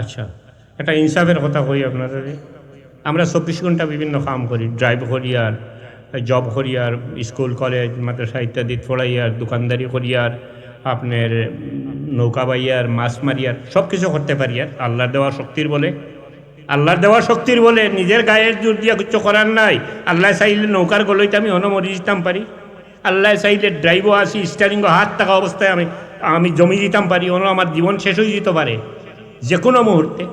আচ্ছা একটা ইনসাফের কথা কই আপনাদের? আমরা চব্বিশ ঘণ্টা বিভিন্ন কাম করি ড্রাইভ করি আর জব করি আর স্কুল কলেজ মাদ্রাসা ইত্যাদি আর দোকানদারি করি আর আপনার নৌকা বাইয়ার, মাছ মারিয়ার সব কিছু করতে পারি আর। আল্লাহর দেওয়া শক্তির বলে। আল্লাহর দেওয়া শক্তির বলে, নিজের গায়ের জোর দিয়া কিছু করার নাই। আল্লাহ চাইলে নৌকার গলইতে আমি অনমরি দিতাম পারি। আল্লাহ চাইলে ড্রাইভও আসি স্টারিংও হাত থাকা অবস্থায় আমি আমি জমি দিতাম পারি অন আমার জীবন শেষ হয়ে যেতে পারে। যে কোনো মুহূর্তে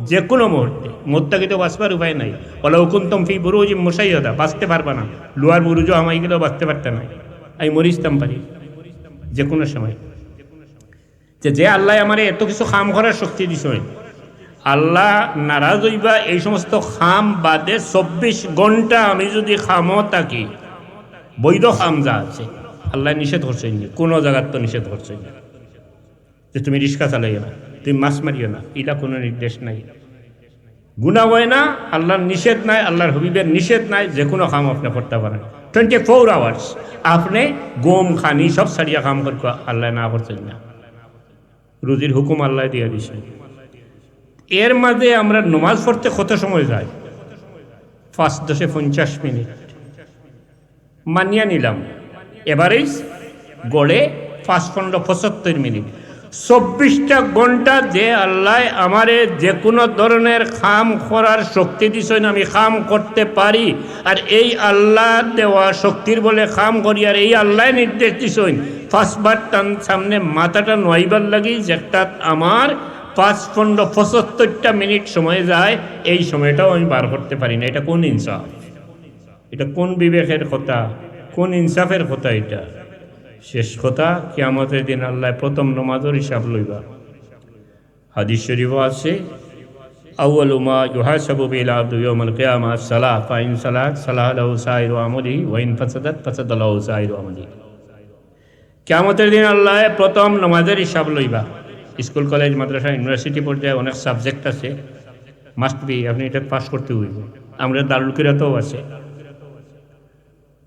যে কোনো মুহূর্তে। মোত্তাকে তো বাঁচবার উপায় নাই। বলে হুকুন্তম ফি বুরুজ মশাইয়দা, বাঁচতে পারবা না। লোয়ার বুরুজও আমাই গেলেও বাঁচতে পারতে না। আমি মরিস্তাম পারি। যে কোনো সময়। যে যে আল্লাহ আমার এত কিছু খাম করার শক্তি দিছে। আল্লাহ নারাজ হইবা, এই সমস্ত খাম বাদে চব্বিশ ঘণ্টা আমি যদি খামও থাকি, বৈধ খাম যা আছে, আল্লাহ নিষেধ করছেন কোনো জায়গার তো নিষেধ করছেন যে তুমি রিক্সা চালাইও না তুমি মাছ মারিও না, এটা কোনো নির্দেশ নাই। গুণা হয় না, আল্লাহর নিষেধ নাই, আল্লাহর হবিবের নিষেধ নাই, যে কোনো কাম আপনি করতে পারেন। টোয়েন্টি ফোর আওয়ার্স আপনি গম, খানি সব সারিয়া কাম করতে আল্লাহ না করছেন না। রুজির হুকুম আল্লাহ দিয়ে দিছে। এর মাঝে আমরা নমাজ পড়তে কত সময় যায়? পাঁচ দশে পঞ্চাশ মিনিট। মানিয়া নিলাম। এভারেজ গড়ে পাঁচ পনেরো পঁচাত্তর মিনিট। চব্বিশটা ঘণ্টা যে আল্লাহ আমারে যে কোনো ধরনের খাম করার শক্তি দিছেন, আমি খাম করতে পারি। আর এই আল্লাহ দেওয়া শক্তির বলে খাম করি, আর এই আল্লাহ নির্দেশ দিছেন। ফার্স্টবার টান সামনে মাথাটা নয়বার লাগি যেটা আমার পাঁচ পনেরো পঁচাত্তরটা মিনিট সময় যায়, এই সময়টাও আমি বার করতে পারি না। এটা কোন ইনসাফ? এটা কোন বিবেকের কথা? কোন ইনসাফের কথা এটা? শেষ কথা, কিয়ামতের দিন আল্লাহ প্রথম নমাজের হিসাব লইবা। হাদিস শরীফও আছে মা ইউহাসাবু বিল আবদু ইয়াউমাল কিয়ামা, সালাহ সালাহ লাহু সাইরু আমলি ওয়াইন ফাসাদাত ফাসাদ লাহু সাইরু আমলি। কিয়ামতের দিন আল্লাহ প্রথম নমাজের হিসাব লইবা। স্কুল, কলেজ, মাদ্রাসা, ইউনিভার্সিটি পর্যায়ে অনেক সাবজেক্ট আছে। মাস্ট বি আপনি এটা পাস করতে হইব। আমরা দারুলকিরাতেও আছে।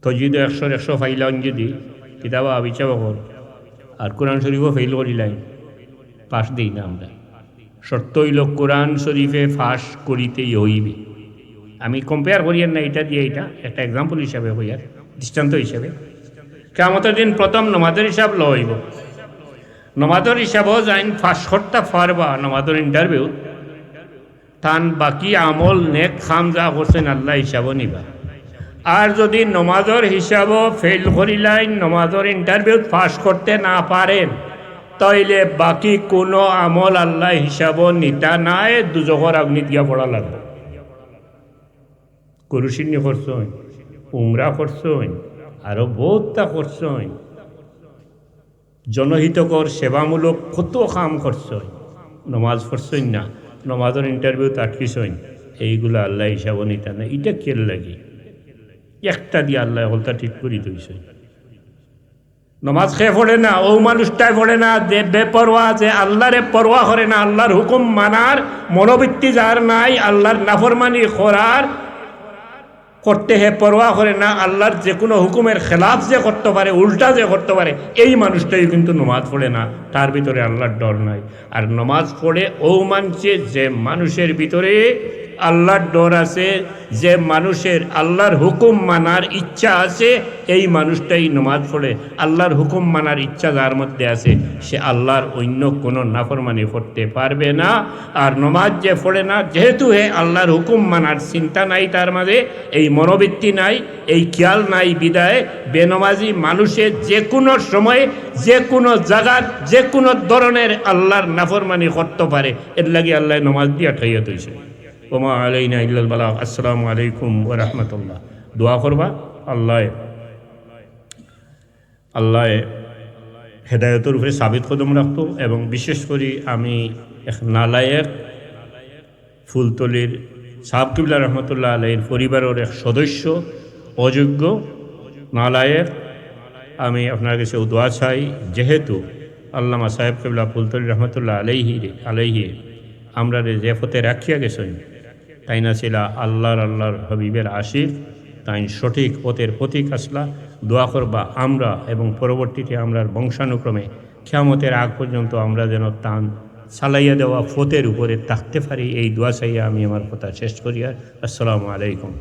তজিদ একশো একশো ফাইলাম যদি কিতাবা আবিচাব কর আর কোরআন শরীফও ফেল করিলাই। পাশ দিই না আমরা। শর্ত হইল কোরআন শরীফে ফাঁস করিতেই হইবে। আমি কম্পেয়ার করি না, এটা দিয়ে এটা একটা এক্সাম্পল হিসাবে হই আর দৃষ্টান্ত হিসাবে। কেমতের দিন প্রথম নমাজের হিসাব লইব নমাজের হিসাবও যাইন ফাঁস করতে পারবা নমাজের ইন্টারভিউ তান বাকি আমল নেক খাম যা করছেন আল্লাহ হিসাবও নিবা। আর যদি নমাজর হিসাবও ফেল করিলাই নমাজর ইন্টারভিউ পাস করতে না পারেন, তাইলে বাকি কোনো আমল আল্লাহ হিসাবও নিতা নাই দুজকর আগ্নি দিয়া পড়া লাগবে। কুরুশিনী করছই উমরা করছই আরও বহুতটা করছই জনহিতকর সেবামূলক কত কাম করছই নমাজ পড়ছই না, নমাজের ইন্টারভিউ আটকিছই এইগুলো আল্লাহ হিসাবও নিতা না এটা কেল লাগে? একটা দিয়ে আল্লাহ হলতা ঠিক করি দিয়েছে। নমাজ খেয়ে পড়ে না, ও মানুষটাই পড়ে না, যে বেপরোয়া, যে আল্লাহরে পরোয়া করে না, আল্লাহর হুকুম মানার, মনোবৃত্তি যার নাই, আল্লাহর নাফরমানি করার, করতে হে পরোয়া করে না, আল্লাহর যে কোনো হুকুমের খেলাফ যে করতে পারে, উল্টা যে করতে পারে, এই মানুষটাই কিন্তু নমাজ পড়ে না, তার ভিতরে আল্লাহর ডর নাই। আর নমাজ পড়ে ও মানছে যে মানুষের ভিতরে আল্লাহর ডর আছে, যে মানুষের আল্লাহর হুকুম মানার ইচ্ছা আছে, এই মানুষটাই নমাজ পড়ে। আল্লাহর হুকুম মানার ইচ্ছা যার মধ্যে আছে, সে আল্লাহর অন্য কোনো নাফরমানি করতে পারবে না। আর নমাজ যে পড়ে না, যেহেতু হে আল্লাহর হুকুম মানার চিন্তা নাই তার মাঝে, এই মনোবৃত্তি নাই, এই খেয়াল নাই বিদায়, বেনমাজি মানুষের যে কোনো সময়ে, যে কোনো জায়গার যে কোনো ধরনের আল্লাহর নাফরমানি করতে পারে, এর লাগে আল্লাহ নমাজ দিয়া ঠাইয়া তৈছে ওমা আলাইনা ইল্লাল বালাগ। আসসালামু আলাইকুম ওয়া রাহমাতুল্লাহ। দোয়া করবা? আল্লাহ আল্লাহ হেদায়তের উপরে সাবিত কদম রাখতো এবং বিশেষ করে আমি এক নালায়েক ফুলতলির সাহাব কিবলা রহমতুল্লাহ আলাইয়ের পরিবারের এক সদস্য, অযোগ্য নালায়েক। আমি আপনার কাছে দোয়া চাই, যেহেতু আল্লামা সাহেব কিবলা ফুলতলি রহমতুল্লাহ আলাইহি আলাইহি আমরা যে রাখিয়া গেছেন। তাই না ছিল? আল্লাহর আল্লাহর হবিবের আশিফ তাই সঠিক পথের প্রতীক আসলা। দোয়া করবা আমরা এবং পরবর্তীতে আমরার বংশানুক্রমে ক্ষমতের আগ পর্যন্ত আমরা যেন তান সালাইয়া দেওয়া ফতের উপরে থাকতে পারি। এই দোয়া চাইয়া আমি আমার কথা শেষ করিয়া আসসালামু আলাইকুম।